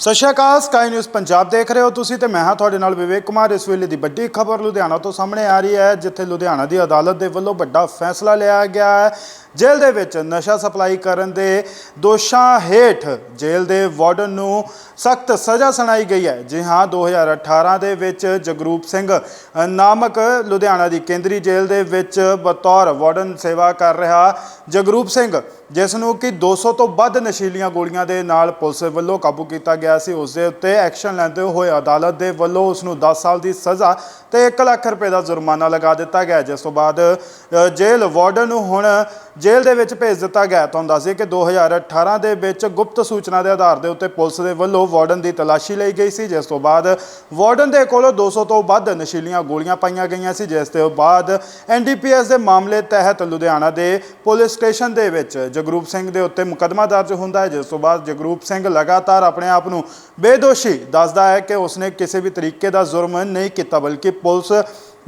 ਸਤਿ ਸ਼੍ਰੀ ਅਕਾਲ ਸਕਾਈ ਨਿਊਜ਼ ਪੰਜਾਬ ਦੇਖ ਰਹੇ ਹੋ ਤੁਸੀਂ ਤੇ ਮੈਂ ਹਾਂ ਤੁਹਾਡੇ ਨਾਲ ਵਿਵੇਕ ਕੁਮਾਰ। ਇਸ ਵੇਲੇ ਦੀ ਵੱਡੀ ਖਬਰ ਲੁਧਿਆਣਾ ਤੋਂ ਸਾਹਮਣੇ ਆ ਰਹੀ ਹੈ, ਜਿੱਥੇ ਲੁਧਿਆਣਾ ਦੀ ਅਦਾਲਤ ਦੇ ਵੱਲੋਂ ਵੱਡਾ ਫੈਸਲਾ ਲਿਆ ਗਿਆ ਹੈ। ਜੇਲ੍ਹ ਦੇ ਵਿੱਚ ਨਸ਼ਾ ਸਪਲਾਈ ਕਰਨ ਦੇ ਦੋਸ਼ਾਂ ਹੇਠ ਜੇਲ੍ਹ ਦੇ ਵਾਰਡਨ ਨੂੰ ਸਖਤ ਸਜ਼ਾ ਸੁਣਾਈ ਗਈ ਹੈ। ਜੀ ਹਾਂ 2018 ਦੇ ਵਿੱਚ ਜਗਰੂਪ ਸਿੰਘ ਨਾਮਕ ਲੁਧਿਆਣਾ ਦੀ ਕੇਂਦਰੀ ਜੇਲ੍ਹ ਦੇ ਵਿੱਚ ਬਤੌਰ ਵਾਰਡਨ ਸੇਵਾ ਕਰ ਰਿਹਾ ਜਗਰੂਪ ਸਿੰਘ, ਜਿਸ ਨੂੰ ਕਿ 200 ਤੋਂ ਵੱਧ ਨਸ਼ੀਲੀਆਂ ਗੋਲੀਆਂ ਦੇ ਨਾਲ ਪੁਲਿਸ ਵੱਲੋਂ ਕਾਬੂ ਕੀਤਾ ਗਿਆ ਸੀ। ਉਸ ਦੇ ਉੱਤੇ ਐਕਸ਼ਨ ਲੈਂਦੇ ਹੋਏ ਅਦਾਲਤ ਦੇ ਵੱਲੋਂ ਉਸ ਨੂੰ 10 ਸਾਲ ਦੀ ਸਜ਼ਾ ਤੇ 1 ਲੱਖ ਰੁਪਏ ਦਾ ਜੁਰਮਾਨਾ ਲਗਾ ਦਿੱਤਾ ਗਿਆ, ਜਿਸ ਤੋਂ ਬਾਅਦ ਜੇਲ੍ਹ ਵਾਰਡਨ ਨੂੰ ਹੁਣ ਜੇਲ੍ਹ ਦੇ ਵਿੱਚ ਭੇਜ ਦਿੱਤਾ ਗਿਆ। ਤੁਹਾਨੂੰ ਦੱਸ ਦਈਏ ਕਿ 2018 ਦੇ ਵਿੱਚ ਗੁਪਤ ਸੂਚਨਾ ਦੇ ਆਧਾਰ ਦੇ ਉੱਤੇ ਪੁਲਿਸ ਦੇ ਵੱਲੋਂ ਵਾਰਡਨ ਦੀ ਤਲਾਸ਼ੀ ਲਈ ਗਈ ਸੀ, ਜਿਸ ਤੋਂ ਬਾਅਦ ਵਾਰਡਨ ਦੇ ਕੋਲੋਂ 200 ਤੋਂ ਵੱਧ ਨਸ਼ੀਲੀਆਂ ਗੋਲੀਆਂ ਪਾਈਆਂ ਗਈਆਂ ਸੀ, ਜਿਸ ਤੋਂ ਬਾਅਦ ਐਨਡੀਪੀਐਸ ਦੇ ਮਾਮਲੇ ਤਹਿਤ ਲੁਧਿਆਣਾ ਦੇ ਪੁਲਿਸ ਸਟੇਸ਼ਨ ਦੇ ਵਿੱਚ ਜਗਰੂਪ ਸਿੰਘ ਦੇ ਉੱਤੇ ਮੁਕੱਦਮਾ ਦਰਜ ਹੁੰਦਾ ਹੈ, ਜਿਸ ਤੋਂ ਬਾਅਦ ਜਗਰੂਪ ਸਿੰਘ ਲਗਾਤਾਰ ਆਪਣੇ ਆਪ ਨੂੰ ਬੇਦੋਸ਼ੀ ਦੱਸਦਾ ਹੈ ਕਿ ਉਸਨੇ ਕਿਸੇ ਵੀ ਤਰੀਕੇ ਦਾ ਜ਼ੁਰਮ ਨਹੀਂ ਕੀਤਾ, ਬਲਕਿ ਪੁਲਿਸ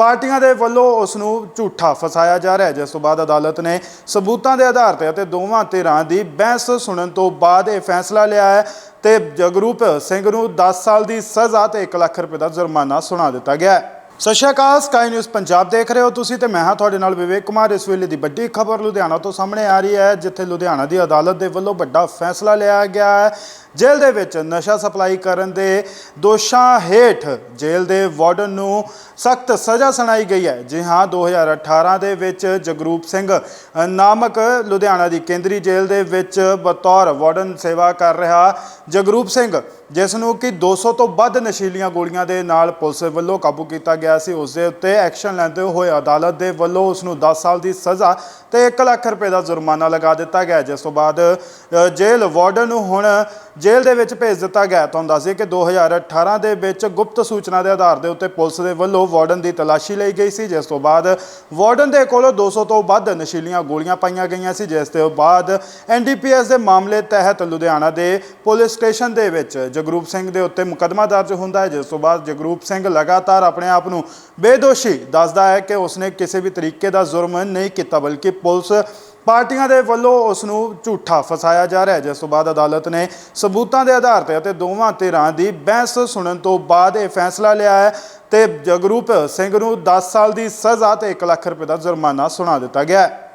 ਪਾਰਟੀਆਂ ਦੇ ਵੱਲੋਂ ਉਸ ਨੂੰ ਝੂਠਾ ਫਸਾਇਆ ਜਾ ਰਿਹਾ ਹੈ, ਜਿਸ ਤੋਂ ਬਾਅਦ ਅਦਾਲਤ ਨੇ ਸਬੂਤਾਂ ਦੇ ਆਧਾਰ ਤੇ ਅਤੇ ਦੋਵਾਂ ਧਿਰਾਂ ਦੀ ਬਹਿਸ ਸੁਣਨ ਤੋਂ ਬਾਅਦ ਇਹ ਫੈਸਲਾ ਲਿਆ ਹੈ ਤੇ ਜਗਰੂਪ ਸਿੰਘ ਨੂੰ 10 ਸਾਲ ਦੀ ਸਜ਼ਾ ਤੇ 1 ਲੱਖ ਰੁਪਏ ਦਾ ਜੁਰਮਾਨਾ ਸੁਣਾ ਦਿੱਤਾ ਗਿਆ ਹੈ। ਸਤਿ ਸ਼੍ਰੀ ਅਕਾਲ ਸਕਾਈ ਨਿਊਜ਼ ਪੰਜਾਬ ਦੇਖ ਰਹੇ ਹੋ ਤੁਸੀਂ ਤੇ ਮੈਂ ਹਾਂ ਤੁਹਾਡੇ ਨਾਲ ਵਿਵੇਕ ਕੁਮਾਰ। ਇਸ ਵੇਲੇ ਦੀ ਵੱਡੀ ਖਬਰ ਲੁਧਿਆਣਾ ਤੋਂ ਸਾਹਮਣੇ ਆ ਰਹੀ ਹੈ, ਜਿੱਥੇ ਲੁਧਿਆਣਾ ਦੀ ਅਦਾਲਤ ਦੇ ਵੱਲੋਂ ਵੱਡਾ ਫੈਸਲਾ ਲਿਆ ਗਿਆ ਹੈ। ਜੇਲ੍ਹ ਦੇ ਵਿੱਚ ਨਸ਼ਾ ਸਪਲਾਈ ਕਰਨ ਦੇ ਦੋਸ਼ਾਂ ਹੇਠ ਜੇਲ੍ਹ ਦੇ ਵਾਰਡਨ ਨੂੰ ਸਖਤ ਸਜ਼ਾ ਸੁਣਾਈ ਗਈ ਹੈ। ਜੀ ਹਾਂ 2018 ਦੇ ਵਿੱਚ ਜਗਰੂਪ ਸਿੰਘ ਨਾਮਕ ਲੁਧਿਆਣਾ ਦੀ ਕੇਂਦਰੀ ਜੇਲ੍ਹ ਦੇ ਵਿੱਚ ਬਤੌਰ ਵਾਰਡਨ ਸੇਵਾ ਕਰ ਰਿਹਾ ਜਗਰੂਪ ਸਿੰਘ, ਜਿਸ ਨੂੰ ਕਿ 200 ਤੋਂ ਵੱਧ ਨਸ਼ੀਲੀਆਂ ਗੋਲੀਆਂ ਦੇ ਨਾਲ ਪੁਲਿਸ ਵੱਲੋਂ ਕਾਬੂ ਕੀਤਾ ਗਿਆ ਸੀ, ਉਸ ਦੇ ਉੱਤੇ ਐਕਸ਼ਨ ਲੈਂਦੇ ਹੋਏ ਅਦਾਲਤ ਦੇ ਵੱਲੋਂ ਉਸ ਨੂੰ 10 ਸਾਲ ਦੀ ਸਜ਼ਾ ਤੇ 1 ਲੱਖ ਰੁਪਏ ਦਾ ਜੁਰਮਾਨਾ ਲਗਾ ਦਿੱਤਾ ਗਿਆ, ਜਿਸ ਤੋਂ ਬਾਅਦ ਜੇਲ੍ਹ ਵਾਰਡਨ ਨੂੰ ਹੁਣ ਜੇਲ੍ਹ ਦੇ ਵਿੱਚ ਭੇਜ ਦਿੱਤਾ ਗਿਆ। ਤੁਹਾਨੂੰ ਦੱਸ ਦਈਏ ਕਿ 2018 ਦੇ ਵਿੱਚ ਗੁਪਤ ਸੂਚਨਾ ਦੇ ਆਧਾਰ ਦੇ ਉੱਤੇ ਪੁਲਿਸ ਦੇ ਵੱਲੋਂ ਵਾਰਡਨ ਦੀ ਤਲਾਸ਼ੀ ਲਈ ਗਈ ਸੀ, ਜਿਸ ਤੋਂ ਬਾਅਦ ਵਾਰਡਨ ਦੇ ਕੋਲੋਂ 200 ਤੋਂ ਵੱਧ ਨਸ਼ੀਲੀਆਂ ਗੋਲੀਆਂ ਪਾਈਆਂ ਗਈਆਂ ਸੀ, ਜਿਸ ਤੋਂ ਬਾਅਦ ਐਨਡੀਪੀਐਸ ਦੇ ਮਾਮਲੇ ਤਹਿਤ ਲੁਧਿਆਣਾ ਦੇ ਪੁਲਿਸ ਸਟੇਸ਼ਨ ਦੇ ਵਿੱਚ ਜਗਰੂਪ ਸਿੰਘ ਦੇ ਉੱਤੇ ਮੁਕੱਦਮਾ ਦਰਜ ਹੁੰਦਾ ਹੈ, ਜਿਸ ਤੋਂ ਬਾਅਦ ਜਗਰੂਪ ਸਿੰਘ ਲਗਾਤਾਰ ਆਪਣੇ ਆਪ ਨੂੰ ਨੂੰ। ਬੇਦੋਸ਼ੀ ਦੱਸਦਾ ਹੈ ਕਿ ਉਸਨੇ ਕਿਸੇ ਵੀ ਤਰੀਕੇ ਦਾ ਜ਼ੁਰਮ ਨਹੀਂ ਕੀਤਾ, ਬਲਕਿ ਪੁਲਿਸ ਪਾਰਟੀਆਂ ਦੇ ਵੱਲੋਂ ਉਸ ਨੂੰ ਝੂਠਾ ਫਸਾਇਆ ਜਾ ਰਿਹਾ ਹੈ। ਜਿਸ ਤੋਂ ਬਾਅਦ ਅਦਾਲਤ ਨੇ ਸਬੂਤਾਂ ਦੇ ਆਧਾਰ ਤੇ ਅਤੇ ਦੋਵਾਂ ਧਿਰਾਂ ਦੀ ਬਹਿਸ ਸੁਣਨ ਤੋਂ ਬਾਅਦ ਇਹ ਫੈਸਲਾ ਲਿਆ ਹੈ ਤੇ ਜਗਰੂਪ ਸਿੰਘ ਨੂੰ 10 ਸਾਲ ਦੀ ਸਜ਼ਾ ਤੇ 1 ਲੱਖ ਰੁਪਏ ਦਾ ਜੁਰਮਾਨਾ ਸੁਣਾ ਦਿੱਤਾ ਗਿਆ ਹੈ।